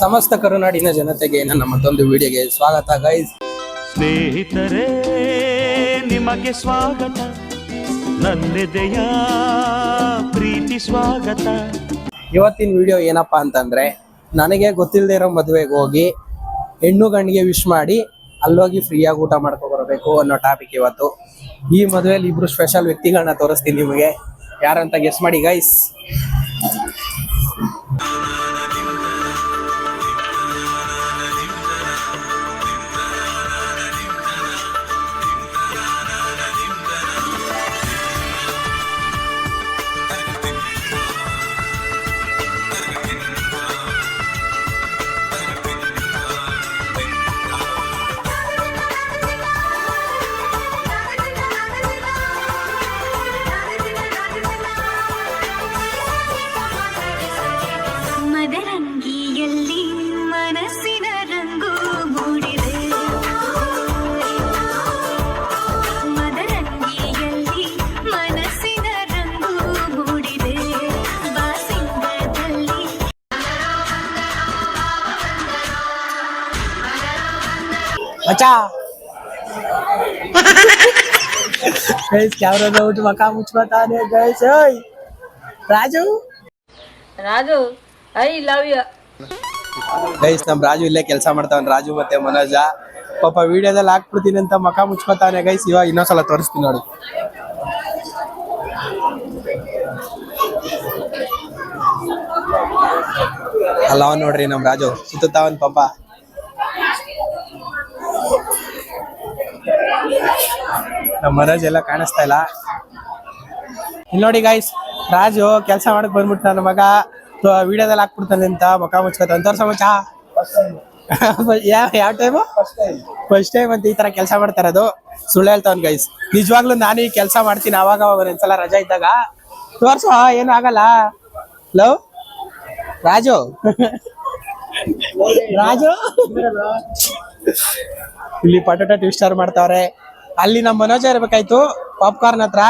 ಸಮಸ್ತ ಕರುನಾಡಿನ ಜನತೆಗೆ ನನ್ನ ಮತ್ತೊಂದು ವಿಡಿಯೋಗೆ ಸ್ವಾಗತ ಗೈಸ್ ಸ್ನೇಹಿತರೇ ನಿಮಗೆ ಸ್ವಾಗತ. ನನ್ನೆದೆಯ ಪ್ರೀತಿ ಸ್ವಾಗತ. ಇವತ್ತಿನ ವಿಡಿಯೋ ಏನಪ್ಪಾ ಅಂತಂದ್ರೆ ನನಗೆ ಗೊತ್ತಿಲ್ಲದೆ ಇರೋ ಮದುವೆಗೆ ಹೋಗಿ ಹೆಣ್ಣು ಗಂಡಿಗೆ ವಿಶ್ ಮಾಡಿ ಅಲ್ಲೋಗಿ ಫ್ರೀಯಾಗಿ ಊಟ ಮಾಡ್ಕೊ ಬರಬೇಕು ಅನ್ನೋ ಟಾಪಿಕ್ ಇವತ್ತು. ಈ ಮದುವೆಯಲ್ಲಿ ಇಬ್ರು ಸ್ಪೆಷಲ್ ವ್ಯಕ್ತಿಗಳನ್ನ ತೋರಿಸ್ತೀನಿ ನಿಮಗೆ. ಯಾರಂತ ಗೆಸ್ ಮಾಡಿ ಗೈಸ್ ಮಚಾ ಗೈಸ್ ಕ್ಯಾಮ್ರಾ ಔಟ್ ಮಕ ಮುಚ್ಕೋತಾನೆ ಗೈಸ್ ಓಯ್. Raju? Raju I love you. Guys ನಮ್ ರಾಜು ಇಲ್ಲೇ ಕೆಲಸ ಮಾಡ್ತಾವನ್ ರಾಜು ಮತ್ತೆ ಮನೋಜ. ಪಾಪ ವಿಡಿಯೋದಲ್ಲಿ ಹಾಕ್ಬಿಡ್ತೀನಿ ಅಂತ ಮಕ ಮುಚ್ಕೋತಾನೆ ಗೈಸ್ ಇವಾಗ ಇನ್ನೊಂದ್ಸಲ ತೋರಿಸ್ತೀನಿ ನೋಡಿ. ಅಲ್ಲ ಅವನ್ ನೋಡ್ರಿ ನಮ್ ರಾಜು ಸುತ್ತಾವನ್ ಪಾಪ. ನಮ್ ಮನೋಜ್ ಎಲ್ಲ ಕಾಣಿಸ್ತಾ ಇಲ್ಲ. ಇಲ್ಲಿ ನೋಡಿ ಗಾಯ್ಸ್ ರಾಜು ಕೆಲಸ ಮಾಡಕ್ ಬಂದ್ಬಿಟ್ಟು, ನನ್ನ ಮಗ ವಿಡಿಯೋದಲ್ಲಿ ಹಾಕ್ಬಿಡ್ತಾನೆ ಅಂತ ಮಕ ಮುಚ್ಕೋತಾನೆ. ತೋರ್ಸ ಮಚ್ಚ? ಯಾವ ಯಾವ ಟೈಮು ಫಸ್ಟ್ ಟೈಮ್ ಅಂತ ಈ ತರ ಕೆಲಸ ಮಾಡ್ತಾ ಅದು ಸುಳ್ಳು ಹೇಳ್ತಾವನ್ ಗೈಸ್ ನಿಜವಾಗ್ಲೂ ನಾನು ಈ ಕೆಲಸ ಮಾಡ್ತೀನಿ, ಅವಾಗ ಅವಾಗ ಒಂದ್ಸಲ ರಜಾ ಇದ್ದಾಗ. ತೋರ್ಸು ಏನು ಆಗಲ್ಲ. ಲವ್ ರಾಜು? ರಾಜು? ಇಲ್ಲಿ ಪಟೋಟ ಟ್ವಿಸ್ಟರ್ ಮಾಡ್ತಾವ್ರೆ. ಅಲ್ಲಿ ನಮ್ಮ ಮನೋಜ ಇರ್ಬೇಕಾಯ್ತು ಪಾಪ್ಕಾರ್ನ್ ಹತ್ರ.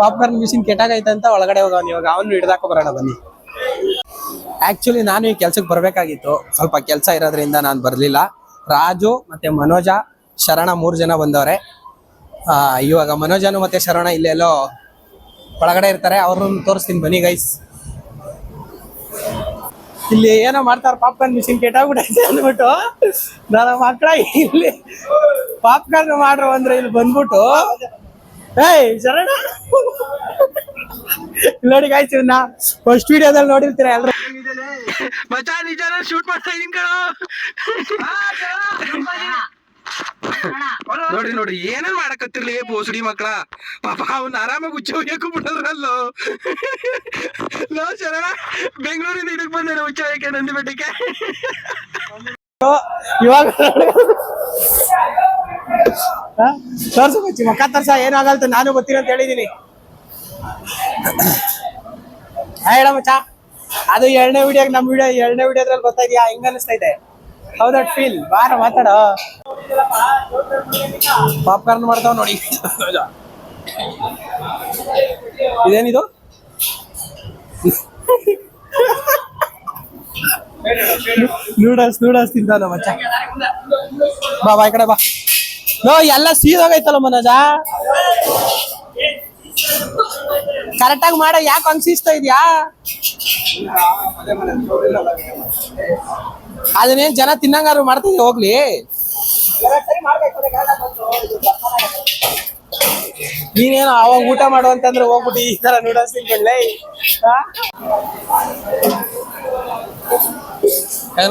ಪಾಪ್ಕಾರ್ನ್ ಮಿಷಿನ್ ಕೆಟ್ಟಾಗೈತೆ ಅಂತ ಒಳಗಡೆ ಹೋಗವನ್ ಇವಾಗ. ಅವನು ಹಿಡ್ದಾಕ ಬರೋಣ, ಬನ್ನಿ. ಆಕ್ಚುಲಿ ನಾನು ಈ ಕೆಲ್ಸಕ್ಕೆ ಬರಬೇಕಾಗಿತ್ತು. ಸ್ವಲ್ಪ ಕೆಲಸ ಇರೋದ್ರಿಂದ ನಾನು ಬರ್ಲಿಲ್ಲ. ರಾಜು ಮತ್ತೆ ಮನೋಜ, ಶರಣ ಮೂರು ಜನ ಬಂದವ್ರೆ. ಇವಾಗ ಮನೋಜನು ಮತ್ತೆ ಶರಣ ಇಲ್ಲೆಲ್ಲೋ ಒಳಗಡೆ ಇರ್ತಾರೆ. ಅವ್ರನ್ನ ತೋರಿಸ್ತೀನಿ. ಬನ್ನಿ ಗೈಸ್ ಇಲ್ಲಿ ಏನೋ ಮಾಡ್ತಾರ ಪಾಪ್ಕಾರ್ನ್ ಮಿಷಿನ್ ಕೆಟ್ಟಾಗ್ಬಿಟ್ಟೈತೆ ಅಂದ್ಬಿಟ್ಟು ನನ್ನ ಮಕ್ಕಳ ಇಲ್ಲಿ ಪಾಪ್ಕಾರ್ನ್ ಮಾಡ್ರು ಅಂದ್ರೆ ಇಲ್ಲಿ ಬಂದ್ಬಿಟ್ಟು, ಏಯ್, ಶರಣ! ನೋಡಿ ಗಾಯ್ಸ್ ಇವನ್ನ ಫಸ್ಟ್ ವಿಡಿಯೋದಲ್ಲಿ ನೋಡಿರ್ತೀರ ಎಲ್ರು? ಮಚಾ ನಿಜಾನ ಶೂಟ್ ಮಾಡ್ತಾ ಇದೀನಿ ಕಣೋ. ನೋಡ್ರಿ ನೋಡ್ರಿ ಏನೇನ್ ಮಾಡಕತ್ತಿರ್ಲಿ ಬೋಸಡಿ ಮಕ್ಕಳ ಪಾಪ ಅವ್ನ ಆರಾಮಾಗಿ ಹುಚ್ಚ ಹೋಗ್ಯಕ್ಕೂ ಬಿಡೋದ್ರಲ್ಲೋ ಲೋ ಶರಣ ಬೆಂಗಳೂರಿಂದ ಇದಕ್ ಬಂದೇನೆ ಹುಚ್ಚ ಹೊಯ್ಯಕ್ಕೆ ನಂದಿ ಬೆಟ್ಟಕ್ಕೆ. ಇವಾಗ ತೋರ್ಸು ಬಚ್ಚಿ ಮಕ್ಕ ತರ್ಸ ಏನಾಗಲ್ತ ನಾನು ಗೊತ್ತಿರ ಅಂತ ಹೇಳಿದೀನಿ. ಹೇಳ ಮಚ್ಚ ಅದು ಎರಡನೇ ವಿಡಿಯೋ ನಮ್ಮ ವಿಡಿಯೋ ಎರಡನೇ ವಿಡಿಯೋದ್ರಲ್ಲಿ ಹಿಂಗ ಹೆಂಗ ಅನಿಸ್ತಾ ಇದೆ. ಹೌ ದಟ್ ಫೀಲ್ ಬಾರ ಮಾತಾಡೋ. ಪಾಪ್ಕಾರ್ನ್ ಮಾಡ್ತಾವ ನೋಡಿ. ಇದೇನಿದು? ನೂಡಲ್ಸ್ ನೂಡಲ್ಸ್ ತಿಂತಾನ ಮಚ್ಚ. ಬಾ ಬಾ, ಈ ಕಡೆ ಬಾ. ನೋ ಎಲ್ಲ ಸೀದೋಗೈತಲ್ಲ ಮನೋಜ. ಕರೆಕ್ಟಾಗಿ ಮಾಡ, ಯಾಕೆ ಅನ್ಸಿಸ್ತಾ ಇದ್ಯಾ? ಅದನ್ನೇನ್ ಜನ ತಿನ್ನಂಗಾರು ಮಾಡ್ತೀವಿ ಹೋಗ್ಲಿ. ನೀನೇನು ಅವಾಗ ಊಟ ಮಾಡುವಂತಂದ್ರೆ ಹೋಗ್ಬಿಟ್ಟು ಈ ತರ ನೂಡಲ್ಸ್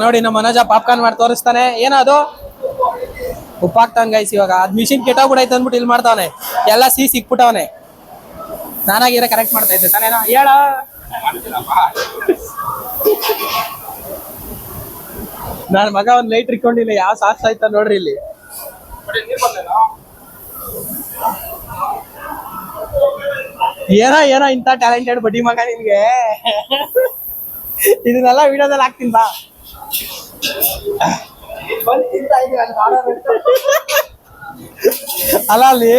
ನೋಡಿ, ನಮ್ಮ ಮನೋಜ ಪಾಪ್ಕಾರ್ನ್ ಮಾಡಿ ತೋರಿಸ್ತಾನೆ. ಏನದು ಉಪ್ಪಾಕ್ತಾನ ಗೈಸ್ ಇವಾಗ. ಅದ್ ಮಿಷಿನ್ ಕೆಟ್ಟೋಗ್ಬಿಡೈತೆ ಅಂದ್ಬಿಟ್ಟು ಇಲ್ಲಿ ಮಾಡ್ತಾವನೆ. ಎಲ್ಲ ಸಿಹಿ ಸಿಕ್ಬಿಟ್ಟವನೆ. ನಾನಾಗಿರ ಕರೆಕ್ಟ್ ಮಾಡ್ತಾ ಇದ್ದೆ. ತಾನೇನೋ, ಹೇಳ? ನನ್ನ ಮಗ ಒಂದ್ ಲೈಟ್ ಇಟ್ಕೊಂಡಿಲ್ಲ, ಯಾವ ಸಾಕ್ಸ್ ಆಯ್ತಾ ನೋಡ್ರಿ ಇಲ್ಲಿ. ಏನೋ ಏನೋ ಇಂತ ಟ್ಯಾಲೆಂಟೆಡ್ ಬಡ್ಡಿ ಮಗ ನಿನ್ಗೆ. ಇದನ್ನೆಲ್ಲ ವಿಡಿಯೋದಲ್ಲಿ ಹಾಕ್ತೀನಿ, ಬಾ. ಅಲ್ಲ, ಅಲ್ಲಿ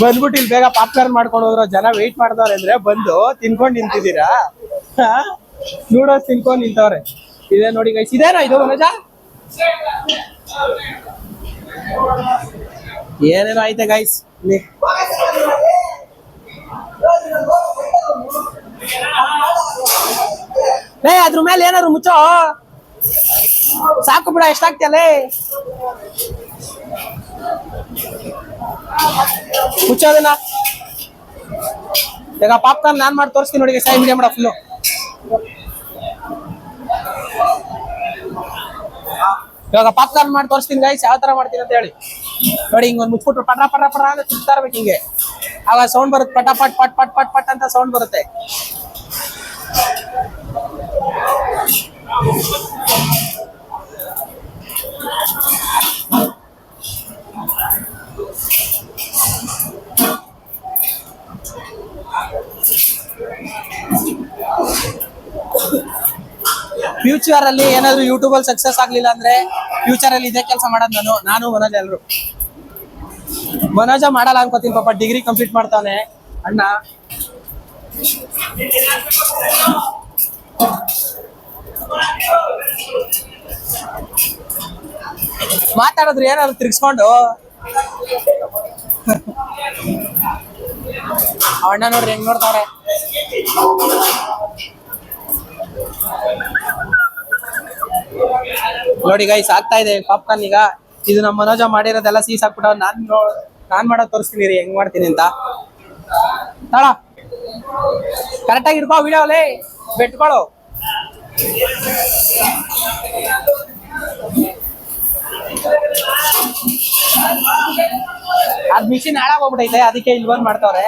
ಬಂದ್ಬಿಟ್ಟು ಇಲ್ಲಿ ಬೇಗ ಪಾಪ್ಕಾರ್ನ್ ಮಾಡ್ಕೊಂಡು ಹೋದ್ರ, ಜನ ವೆಯ್ಟ್ ಮಾಡ್ದವ್ರೆ ಅಂದ್ರೆ ಬಂದು ತಿನ್ಕೊಂಡು ನಿಂತಿದ್ದೀರಾ? ನೂಡಲ್ಸ್ ತಿನ್ಕೊಂಡು ನಿಂತವ್ರೆ. ಇದೆ ನೋಡಿ ಗೈಸ್ ಇದೇನಾ ಇದು ಮನೋಜ? ಏನೇನೋ ಐತೆ ಗೈಸ್ ಲೇ, ಅದ್ರ ಮೇಲೆ ಏನಾದ್ರು ಮುಚ್ಚೋ? ಸಾಕು ಬಿಡ ಎಷ್ಟಾಗ್ತಿಯಲ್ಲೇ ಮುಚ್ಚೋದನ್ನ ಈಗ ಪಾಪ್ಕಾರ್ನ್ ನಾನ್ ಮಾಡಿ ತೋರಿಸ್ತೀನಿ ನೋಡಿ ಸಾಯಿ ಮೀಡಿಯಾ ಮಾಡ ಫುಲ್ಲು ಇವಾಗ ಪಾಪ್ಕಾರ್ನ್ ಮಾಡಿ ತೋರಿಸ್ತೀನಿ ಗೈಸ್ ಯಾವ ತರ ಮಾಡ್ತೀನಿ ಅಂತ ಹೇಳಿ. ನೋಡಿ ಹಿಂಗ್ ಒಂದ್ ಮುಚ್ಬಿಟ್ರು ಪಟ ಪಟ ಪಟ ಅಂತ ತಿಂತಾ ಇರ್ಬೇಕು ಹಿಂಗೆ. ಆಗ ಸೌಂಡ್ ಬರುತ್ತೆ, ಪಟ, ಪಟ್ ಪಟ್ ಪಟ್ ಪಟ್ ಪಟ್ ಅಂತ ಸೌಂಡ್ ಬರುತ್ತೆ. ಫ್ಯೂಚರ್ ಅಲ್ಲಿ ಏನಾದ್ರು ಯೂಟ್ಯೂಬ್ ಅಲ್ಲಿ ಸಕ್ಸಸ್ ಆಗ್ಲಿಲ್ಲ ಅಂದ್ರೆ ಫ್ಯೂಚರ್ ಅಲ್ಲಿ ಇದೇ ಕೆಲಸ ಮಾಡೋದು ನಾನು ನಾನು ಮನೋಜ್ ಎಲ್ರು. ಮನೋಜ ಮಾಡಲ್ಲ ಅನ್ಕೋತೀನಿ ಪಾಪ ಡಿಗ್ರಿ ಕಂಪ್ಲೀಟ್ ಮಾಡ್ತಾನೆ ಅಣ್ಣ. ಮಾತಾಡಿದ್ರು ಏನಾದ್ರು ತಿರ್ಗಿಸ್ಕೊಂಡು. ಅಣ್ಣ ನೋಡ್ರಿ ಹೆಂಗ್ ನೋಡ್ತಾವ್ರೆ? ನೋಡಿ ಗೈಸ್ ಆಗ್ತಾ ಇದೆ ಪಾಪ್ಕಾರ್ನ್ ಈಗ. ಇದು ನಮ್ಮ ಮನೋಜ ಮಾಡಿರೋದೆಲ್ಲ ಸೀಸ್ ಹಾಕ್ಬಿಟ್ಟು ನಾನ್ ನಾನ್ ಮಾಡೋದ್ ತೋರಿಸ್ತೀನಿ ರೀ, ಹೆಂಗ್ ಮಾಡ್ತೀನಿ ಅಂತ. ತಾಳ. ಕರೆಕ್ಟಾಗಿ ಇಡ್ಕೋ ವಿಡಿಯೋಲೇ ಬೆಟ್ಕೊಳ್ಳೋ ಅದ್ ಮಿಷಿನ್ ಹಾಳಾಗೋಗ್ಬಿಟ್ಟೈತೆ ಅದಕ್ಕೆ ಇಲ್ಲಿ ಬಂದ್ ಮಾಡ್ತಾವ್ರೆ.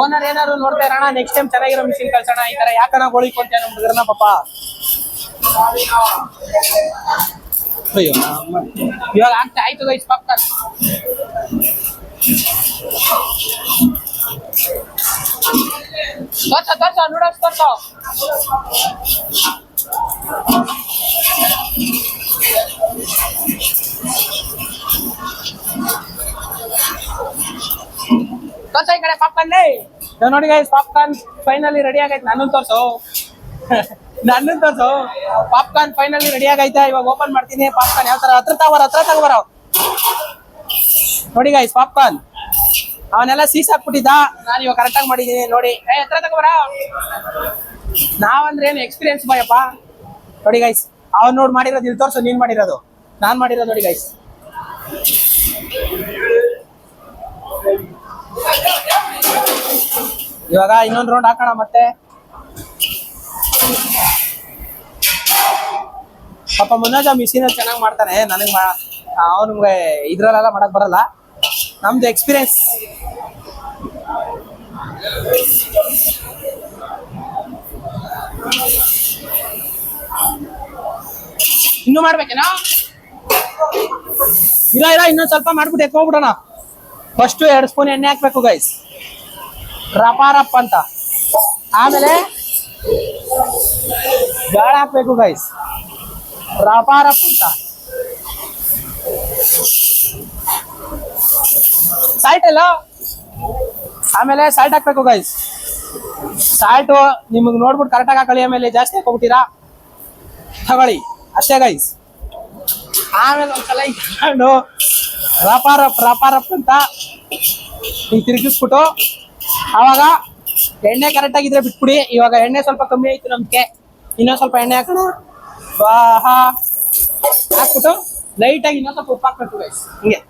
ಓನರ್ ಏನಾದ್ರು ನೋಡ್ತಾ ಇರೋಣ ನೆಕ್ಸ್ಟ್ ಟೈಮ್ ಚೆನ್ನಾಗಿರೋ ಮಿಷಿನ್ ಕಳ್ಸೋಣ, ಈ ತರ ಯಾಕನ ಗೋಳಿಕೊಂತ ನಮ್ ಹುಡುಗರನ್ನ ಪಾಪ. ಅಯ್ಯೋ, ಇವಾಗ ಆಗ್ತಾ ಆಯ್ತು ಗೈಸ್ ಪಕ್ಕ ತೋರ್ಸ ತೋರ್ಸ ನೂಡಲ್ಸ್ ತೋರ್ಸ. ತೋರ್ಸ ಈ ಕಡೆ ಪಾಪ್ಕಾರ್ನ್ ನೋಡಿ ಗೈಸ್ ಪಾಪ್ಕಾರ್ನ್ ಫೈನಲಿ ರೆಡಿ ಆಗೈತೆ. ನನ್ನನ್ನು ತೋರ್ಸು. ನನ್ನನ್ನು ತೋರ್ಸು. ಪಾಪ್ಕಾರ್ನ್ ಫೈನಲಿ ರೆಡಿ ಆಗೈತೆ. ಇವಾಗ ಓಪನ್ ಮಾಡ್ತೀನಿ. ಪಾಪ್ಕಾರ್ನ್ ಯಾವ ತರ? ಹತ್ರ ತಗೋರ ಹತ್ರ ತಗೋರ ನೋಡಿ ಗೈಸ್ ಪಾಪ್ಕಾರ್ನ್. ಅವನೆಲ್ಲ ಸೀಸ್ ಹಾಕ್ಬಿಟ್ಟಿದ್ದ. ನಾನು ಇವಾಗ ಕರೆಕ್ಟಾಗಿ ಮಾಡಿದೀನಿ. ನೋಡಿ. ಏ, ಹತ್ರ ತಗೋಬರ ನಾವಂದ್ರೆ ಏನು ಎಕ್ಸ್ಪೀರಿಯನ್ಸ್ ಬಾಯಪ್ಪ ನೋಡಿ ಗೈಸ್ ಅವ್ನು ನೋಡಿ ಮಾಡಿರೋದು ಇಲ್ಲಿ ತೋರ್ಸು, ನೀನ್ ಮಾಡಿರೋದು. ನಾನ್ ಮಾಡಿರೋದು ನೋಡಿ ಗೈಸ್ ಇವಾಗ ಇನ್ನೊಂದು ರೌಂಡ್ ಹಾಕೋಣ ಮತ್ತೆ. ಪಾಪ ಮುನ್ನಾಜ ಮಿಷಿನ್ ಚೆನ್ನಾಗಿ ಮಾಡ್ತಾನೆ. ನನಗೆ ಅವ್ನು ಅವನಿಗೆ ಇದ್ರಲ್ಲೆಲ್ಲ ಮಾಡಕ್ ಬರಲ್ಲ. ನಮ್ದು ಎಕ್ಸ್ಪೀರಿಯನ್ಸ್ ಇನ್ನು ಮಾಡ್ಬೇಕೇನಾ? ಇಲ್ಲ ಇಲ್ಲ, ಇನ್ನೊಂದ್ ಸ್ವಲ್ಪ ಮಾಡ್ಬಿಟ್ಟು ಎತ್ಕೊಂಡ್ಬಿಡೋಣ. ಫಸ್ಟ್ ಎರಡು ಸ್ಪೂನ್ ಎಣ್ಣೆ ಹಾಕ್ಬೇಕು ಗೈಸ್ ರಪಾರಪ್ ಅಂತ. ಆಮೇಲೆ ಗಾಳ ಹಾಕ್ಬೇಕು ಗೈಸ್ ರಪಾರಪ್ಪ ಅಂತ. ಸಾಲ್ಟ್ ಎಲ್ಲ. ಆಮೇಲೆ ಸಾಲ್ಟ್ ಹಾಕ್ಬೇಕು ಗೈಸ್ ಸಾಲ್ಟ್ ನಿಮಗೆ ನೋಡ್ಬಿಟ್ಟು ಕರೆಕ್ಟಾಗಿ ಹಾಕೊಳ್ಳಿ, ಆಮೇಲೆ ಜಾಸ್ತಿ ಹಾಕೊಬಿಟ್ಟಿರಾ ತಗೊಳ್ಳಿ. ಅಷ್ಟೇ ಗೈಸ್ ಆಮೇಲೆ ಒಂದ್ಸಲ ಇಟ್ಕೊಂಡು ರಪಾರಪ್ ರಪಾರಪ್ಪ ಅಂತ ಹಿಂಗೆ ತಿರುಗಿಸ್ಬಿಟ್ಟು ಆವಾಗ ಎಣ್ಣೆ ಕರೆಕ್ಟ್ ಆಗಿದ್ರೆ ಬಿಟ್ಬಿಡಿ. ಇವಾಗ ಎಣ್ಣೆ ಸ್ವಲ್ಪ ಕಮ್ಮಿ ಆಯ್ತು ನಮ್ಗೆ. ಇನ್ನೊಂದ್ ಸ್ವಲ್ಪ ಎಣ್ಣೆ ಹಾಕೋಣ. ಹಾಕ್ಬಿಟ್ಟು ಲೈಟ್ ಆಗಿ ಇನ್ನೊಂದ್ ಸ್ವಲ್ಪ ಉಪ್ಪು ಹಾಕ್ಬೇಕು ಗೈಸ್ ಹಿಂಗೆ.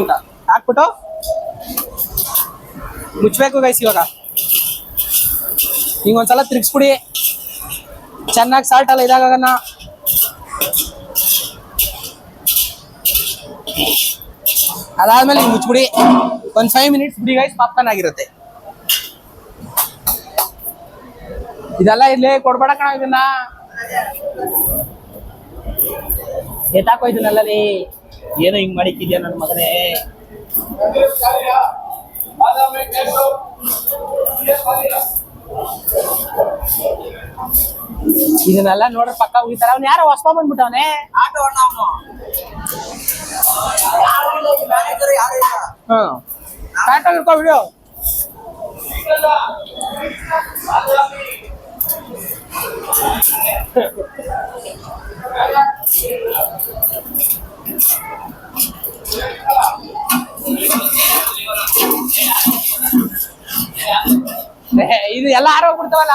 ಅಂತ ಹಾಕ್ಬಿಟ್ಟು ಮುಚ್ಚಬೇಕು ಗೈಸ್ ಇವಾಗ. ಹಿಂಗೊಂದ್ಸಲ ತಿರ್ಗಿಸ್ಬಿಡಿ. ಚೆನ್ನಾಗಿ ಸಾಲ್ಟ್ ಎಲ್ಲ ಇದಾಗಣ ಅದಾದ್ಮೇಲೆ ಈಗ ಮುಚ್ಚಿಬಿಡಿ ಒಂದ್ ಫೈವ್ ಮಿನಿಟ್ಸ್ ಬಿಡಿ ಗೈಸ್ ಪಾಪ್ಕಾರ್ನ್ ಆಗಿರುತ್ತೆ. ಇದೆಲ್ಲ ಇಲ್ಲಿ ಕೊಡ್ಬೇಡ ಕಣ ಇದನ್ನ. ಎತ್ತಾಕೋ ರೀ ಏನೋ ಹಿಂಗ್ ಮಾಡಿಕ್ಕಿದ್ಯಾ ನನ್ನ ಮಗನೇ? ಇದನ್ನೆಲ್ಲ ನೋಡ್ರೆ ಪಕ್ಕ ಹೋಗಿತಾರ ಅವ್ನು ಯಾರೋ ಹೊಸ ಬಂದ್ಬಿಟ್ಟವನೆ ಹ್ಮ್ ಕರೆಕ್ಟಾಗಿ ಇರ್ಕೋ ವಿಡಿಯೋ ಏ, ಇದು ಎಲ್ಲ ಆರೋಗ್ಬಿಡ್ತಾವಲ್ಲ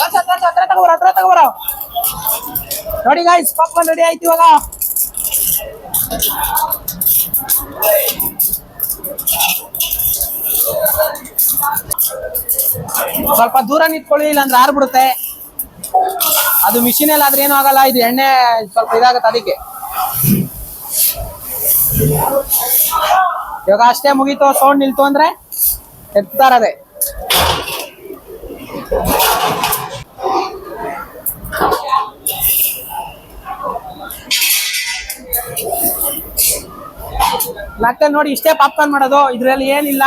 ಹತ್ರ ಹತ್ರ ನೋಡಿ ಗಾಯ್ಸ್ ಪಾಪ್ಕಾರ್ನ್ ರೆಡಿ ಆಯ್ತು ಇವಾಗ. ಸ್ವಲ್ಪ ದೂರ ನಿಂತ್ಕೊಳ್ಳಿ, ಇಲ್ಲಾಂದ್ರೆ ಆರ್ಬಿಡುತ್ತೆ. ಅದು ಮಿಷಿನ್ ಅಲ್ಲಿ ಆದ್ರೆ ಏನೂ ಆಗಲ್ಲ, ಇದು ಎಣ್ಣೆ ಸ್ವಲ್ಪ ಇದಾಗುತ್ತೆ ಅದಕ್ಕೆ. ಇವಾಗ ಅಷ್ಟೇ ಮುಗೀತು, ಸೌಂಡ್ ನಿಲ್ತು ಅಂದ್ರೆ? ಎತ್ತಾರದೆ ಮತ್ತೆ ನೋಡಿ ಇಷ್ಟೇ ಪಾಪ್ಕಾರ್ನ್ ಮಾಡೋದು ಇದ್ರಲ್ಲಿ ಏನಿಲ್ಲ.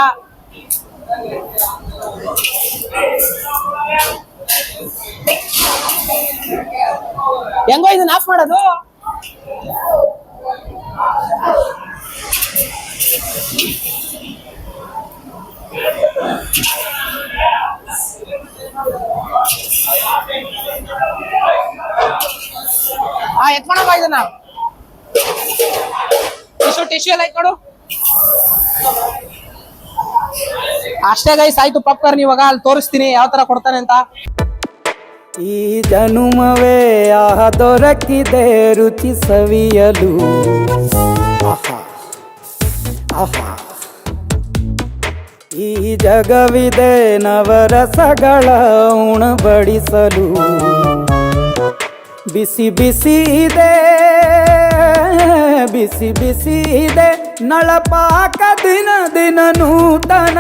ಹೆಂಗೋ ಇದನ್ನ ಆಫ್ ಮಾಡೋದು. ಇದನ್ನ. ಟಿಶ್ಯೂ ಅಷ್ಟೇ ಗೈಸ್ ಆಯ್ತು ಪಾಪ್ಕಾರ್ನ್ ಇವಾಗ, ಅಲ್ಲಿ ತೋರಿಸ್ತೀನಿ ಯಾವ ತರ ಕೊಡ್ತಾನೆ ಅಂತ. ಈ ಜನುಮವೇ ಆಹ ದೊರಕಿದೆ ರುಚಿ ಸವಿಯಲು ಆಹಾ ಆಹಾ. ಈ ಜಗವಿದೆ ನವರಸಗಳ ಉಣಬಡಿಸಲು. ಬಿಸಿ ಬಿಸಿ ಇದೆ, ಬಿಸಿ ಬಿಸಿ ಇದೆ, ನಳಪಾಕ ದಿನ ದಿನ ನೂತನ.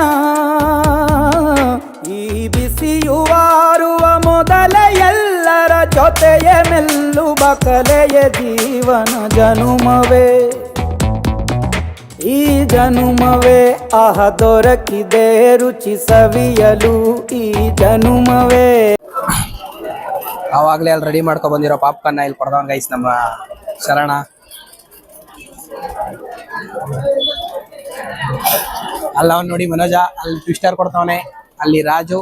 ಈ ಬಿಸಿಯುವಾರುವ ಮೊದಲ ಎಲ್ಲರ ಜೊತೆಯ ಮೆಲ್ಲುವ ಕಲೆಯ ಜೀವನ ಜನುಮವೇ. ಈ ಜನುಮವೇ ಆಹ ದೊರಕಿದೆ, ರುಚಿ ಸವಿಯಲು ಈ ಜನುಮವೇ. ಅವಾಗಲೇ ಅಲ್ಲಿ ರೆಡಿ ಮಾಡ್ಕೊ ಬಂದಿರೋ ಪಾಪ್ಕಾರ್ನ್ ಇಲ್ಲಿ ಕೊಡ್ದವನ್ ಗೈಸ್ ನಮ್ಮ ಶರಣ. ಅಲ್ಲ ಅವ್ನು ನೋಡಿ ಮನೋಜ, ಅಲ್ಲಿ ಟ್ವಿಸ್ಟರ್ ಕೊಡ್ತಾವನೆ, ಅಲ್ಲಿ ರಾಜು,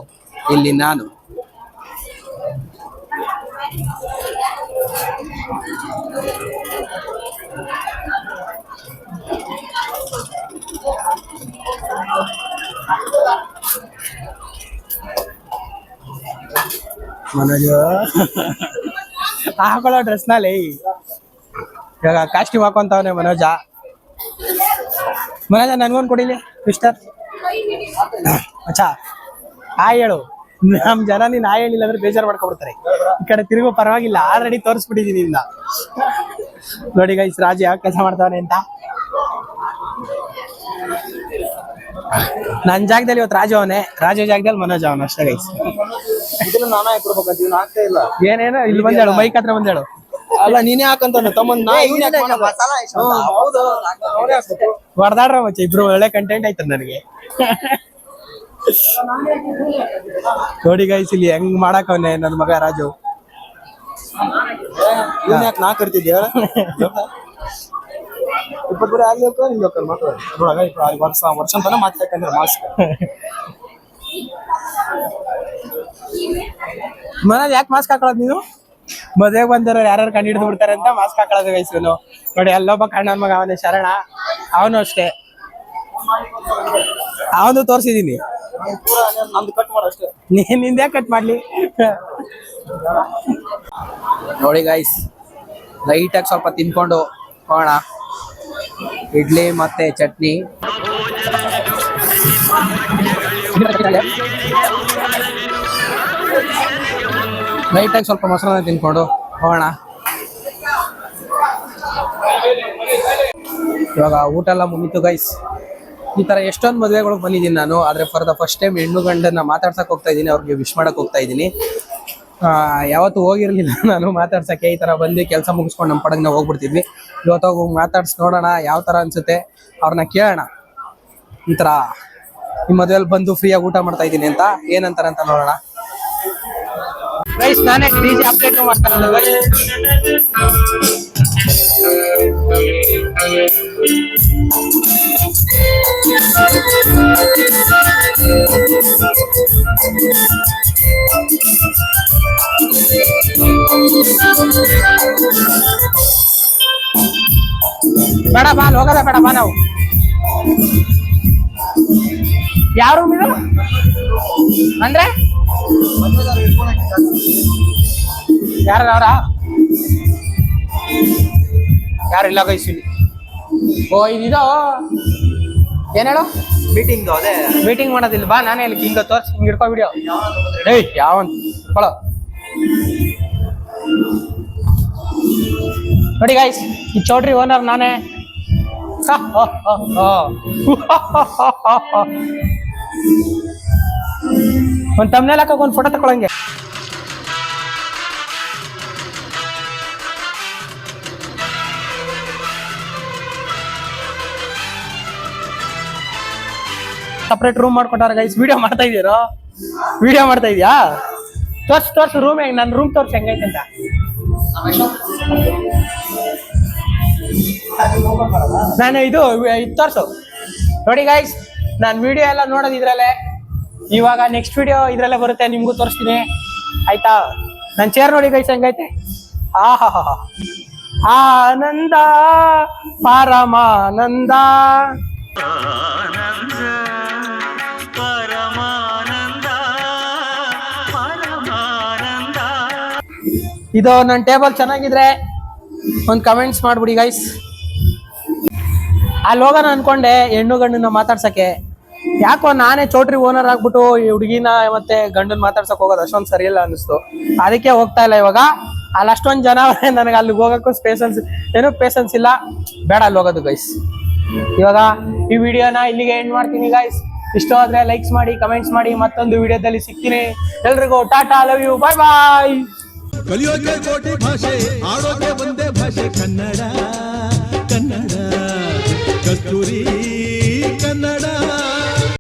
ಇಲ್ಲಿ ನಾನು. ಮನೋಜು ಹಾಕೊಳ್ಳೋ ಡ್ರೆಸ್ನಲ್ಲಿ ಇವಾಗ ಕಾಸ್ಟ್ಯೂಮ್ ಹಾಕೊಂತವನೆ ಮನೋಜ. ಮನೋಜ, ನನ್ಗೊಂದು ಕೊಡಿಲಿ ಮಿಸ್ಟರ್ ಅಚ್ಚಾ ಆ ಹೇಳು. ನಮ್ ಜನ ನೀನ್ ಆ ಹೇಳಿಲ್ಲ ಅಂದ್ರೆ ಬೇಜಾರು ಮಾಡ್ಕೊಬಿಡ್ತಾರೆ. ಈ ಕಡೆ ತಿರುಗೋ ಪರವಾಗಿಲ್ಲ ಆಲ್ರೆಡಿ ತೋರಿಸ್ಬಿಟ್ಟಿದೀನಿ ಇನ್ನ ನೋಡಿ ಗೈಸ್ ರಾಜ ಯಾವ ಕೆಲಸ ಮಾಡ್ತಾವನೆ ಅಂತ. ನನ್ ಜಾಗದಲ್ಲಿ ಇವತ್ತು ರಾಜು ಅವನೇ. ರಾಜು ಜಾಗದಲ್ಲಿ ಮನೋಜ್ ಅವನ ಅಷ್ಟೇ ಗೈಸ್ ಏನೇನು ಇಲ್ಲಿ ಬಂದೇಳು ಮೈಕ್ ಹತ್ರ ಬಂದೇಳು. ಅಲ್ಲ ನೀನೇ ಹಾಕಂತ ತಮ್ಮನ್ ನಾ ಇವ್ನ್ ಹೌದು ಅವ್ನೇ. ಹೊಡೆದಾಡ್ರ ಮಚ್ಚ ಇಬ್ರು ಒಳ್ಳೆ ಕಂಟೆಂಟ್ ಆಯ್ತು ನನಗೆ. ನೋಡಿ ಗೈಸ್ ಇಲ್ಲಿ ಹೆಂಗ್ ಮಾಡಾಕವನೆ ನನ್ನ ಮಗ ರಾಜು. ಇವ್ನ್ ಯಾಕೆ ನಾ ಕರ್ತಿದ್ಯ? ಇಪ್ಪತ್ತು ಬರೀ ಆಗ್ಲಿ ನಿಮ್ಗೆ ಹೋಗ್ತಾರೆ ಮಾತಾಡೋದು ಮಾತ್ರ ನೋಡಾಗ ಇಪ್ಪ ವರ್ಷ ವರ್ಷ ಅಂತಾನೆ ಮಾತಾಡ್ಕಂದ್ರೆ ಮಾಸ್ಕ್. ಮನೇಲಿ ಯಾಕೆ ಮಾಸ್ಕ್ ಹಾಕೊಳ್ಳೋದು ನೀನು? ಮದುವೆಗೆ ಬಂದವರು ಯಾರು ಕಂಡು ಹಿಡಿದು ಬಿಡ್ತಾರೆ ಅಂತ ಮಾಸ್ಕ್ ಹಾಕೊಳ್ಳೋದು ಗೈಸ್ ಇವನು. ನೋಡಿ ಎಲ್ಲೊಬ್ಬ ಕಣ್ಣನ ಮಗ ಅವನೇ ಶರಣ. ಅವನು ಅಷ್ಟೇ. ಅವನು ತೋರಿಸಿದೀನಿ. ನಿಂದೇ ಕಟ್ ನಿಂದೆ ಮಾಡ್ಲಿ? ನೋಡಿ ಗೈಸ್ ಲೈಟಾಗಿ ಸ್ವಲ್ಪ ತಿನ್ಕೊಂಡು ಹೋಗೋಣ. ಇಡ್ಲಿ ಮತ್ತೆ ಚಟ್ನಿ. ಲೈಟಾಗಿ ಸ್ವಲ್ಪ ಮೊಸರನ್ನ ತಿನ್ಕೊಂಡು ಹೋಗೋಣ. ಇವಾಗ ಊಟ ಎಲ್ಲ ಮುಗೀತು ಗೈಸ್ ಈ ತರ ಎಷ್ಟೊಂದು ಮದುವೆಗಳಿಗೆ ಬಂದಿದ್ದೀನಿ ನಾನು, ಆದ್ರೆ ಫಾರ್ ದ ಫಸ್ಟ್ ಟೈಮ್ ಹೆಣ್ಣು ಗಂಡನ್ನ ಮಾತಾಡ್ಸಕ್ ಹೋಗ್ತಾ ಇದ್ದೀನಿ, ಅವ್ರಿಗೆ ವಿಶ್ ಮಾಡಕ್ ಹೋಗ್ತಾ ಇದ್ದೀನಿ. ಯಾವತ್ತು ಹೋಗಿರ್ಲಿಲ್ಲ ನಾನು ಮಾತಾಡ್ಸಕ್ಕೆ, ಈ ತರ ಬಂದು ಕೆಲಸ ಮುಗಿಸ್ಕೊಂಡು ನಮ್ಮ ಪಡಗ್ನ ಹೋಗ್ಬಿಡ್ತಿದ್ವಿ. ಇವತ್ತು ಹೋಗಿ ಮಾತಾಡ್ಸಿ ನೋಡೋಣ ಯಾವ ತರ ಅನ್ಸುತ್ತೆ ಅವ್ರನ್ನ ಕೇಳೋಣ. ಈ ತರ ಈ ಮದುವೆಯಲ್ಲಿ ಬಂದು ಫ್ರೀಯಾಗಿ ಊಟ ಮಾಡ್ತಾ ಇದ್ದೀನಿ ಅಂತ, ಏನಂತಾರೆ ಅಂತ ನೋಡೋಣ. ಗೈಸ್ ಬೇಡ ಬಾ ಅಲ್ಲಿ ಹೋಗೋದ ಬೇಡ ಬಾ ನಾವು. ಯಾವ ರೂಮ್ ಇದು? ಅಂದ್ರೆ? ಯಾರ ಅವರ? ಯಾರಿಲ್ಲ ಇಲ್ಲ ಇಲ್ಲಿ? ಓ ಇದಿದೋ? ಏನ್ ಹೇಳು? ಮೀಟಿಂಗ್ ಅದೇ? ಮೀಟಿಂಗ್ ಮಾಡೋದಿಲ್ಲ ಬಾ ನಾನೇ ಇಲ್ಲಿ ಹಿಂಗ ತೋರ್ಸಿ ಹಿಂಗ ಹಿಡ್ಕೊ ವಿಡಿಯೋ ಏಯ್ ಯಾವಂತ ಹಿಡ್ಕೊಳ್ಳೋ ನೋಡಿ ಗಾಯ್ಸ್ ಈ ಚೌಟ್ರಿ ಓನರ್ ನಾನೇ. ಒಂದ್ ತಮ್ಮನೇಲ್ ಹಾಕಕ್ ಒಂದ್ ಫೋಟೋ ತಗೊಳಂಗೆ ಸಪ್ರೇಟ್ ರೂಮ್ ಮಾಡ್ಕೊಟ್ಟಾರ ಗೈಸ್ ವಿಡಿಯೋ ಮಾಡ್ತಾ ಇದೀರೋ ವಿಡಿಯೋ ಮಾಡ್ತಾ ಇದೀಯಾ ತೋರ್ಸ್, ತೋರ್ಸು ರೂಮ್ ಹೆಂಗ್? ನನ್ನ ರೂಮ್ ತೋರ್ಸ್ ಹೆಂಗೈತೆ ಅಂತ. ನಾನು ಇದು ಇದು ತೋರಿಸು. ನೋಡಿ ಗೈಸ್ ನಾನು ವಿಡಿಯೋ ಎಲ್ಲ ನೋಡೋದು ಇದ್ರಲ್ಲೇ. ಇವಾಗ ನೆಕ್ಸ್ಟ್ ವಿಡಿಯೋ ಇದ್ರಲ್ಲೇ ಬರುತ್ತೆ ನಿಮಗೂ ತೋರಿಸ್ತೀನಿ. ಆಯ್ತಾ? ನನ್ನ ಚೇರ್ ನೋಡಿ ಗೈಸ್ ಹೆಂಗೈತೆ? ಆ ಹಾ ಹಾ ಹಾ ಆನಂದ ಪರಮಾನಂದ ಇದು ನನ್ನ ಟೇಬಲ್ ಚೆನ್ನಾಗಿದ್ರೆ ಒಂದು ಕಮೆಂಟ್ಸ್ ಮಾಡ್ಬಿಡಿ ಗೈಸ್ ಅಲ್ಲಿ ಹೋಗೋಣ ಅನ್ಕೊಂಡೆ, ಹೆಣ್ಣು ಗಂಡನ್ನ ಮಾತಾಡ್ಸಕ್ಕೆ. ಯಾಕೋ ನಾನೇ ಚೌಟ್ರಿ ಓನರ್ ಆಗ್ಬಿಟ್ಟು ಈ ಹುಡುಗಿನ ಮತ್ತೆ ಗಂಡನ್ ಮಾತಾಡ್ಸಕ್ ಹೋಗೋದು ಅಷ್ಟೊಂದು ಸರಿ ಇಲ್ಲ ಅನಿಸ್ತು ಅದಕ್ಕೆ ಹೋಗ್ತಾ ಇಲ್ಲ ಇವಾಗ. ಅಲ್ಲಿ ಅಷ್ಟೊಂದು ಜನ ನನಗೆ ಅಲ್ಲಿ ಹೋಗಕ್ಕೂ ಸ್ಪೇಸನ್ಸ್ ಏನೂ ಪೇಸನ್ಸ್ ಇಲ್ಲ. ಬೇಡ ಅಲ್ಲಿ ಹೋಗೋದು ಗೈಸ್ ಇವಾಗ ಈ ವಿಡಿಯೋನ ಇಲ್ಲಿಗೆ ಎಂಡ್ ಮಾಡ್ತೀನಿ ಗೈಸ್ ಇಷ್ಟ ಆದ್ರೆ ಲೈಕ್ಸ್ ಮಾಡಿ ಕಮೆಂಟ್ಸ್ ಮಾಡಿ, ಮತ್ತೊಂದು ವಿಡಿಯೋದಲ್ಲಿ ಸಿಗ್ತೀನಿ. ಎಲ್ರಿಗೂ Tata love you bye bye ಕಲಿಯೋಕೆ ಕೋಟಿ ಭಾಷೆ, ಆಡೋಕೆ ಒಂದೇ ಭಾಷೆ ಕನ್ನಡ ಕನ್ನಡ. ಕಸ್ತೂರಿ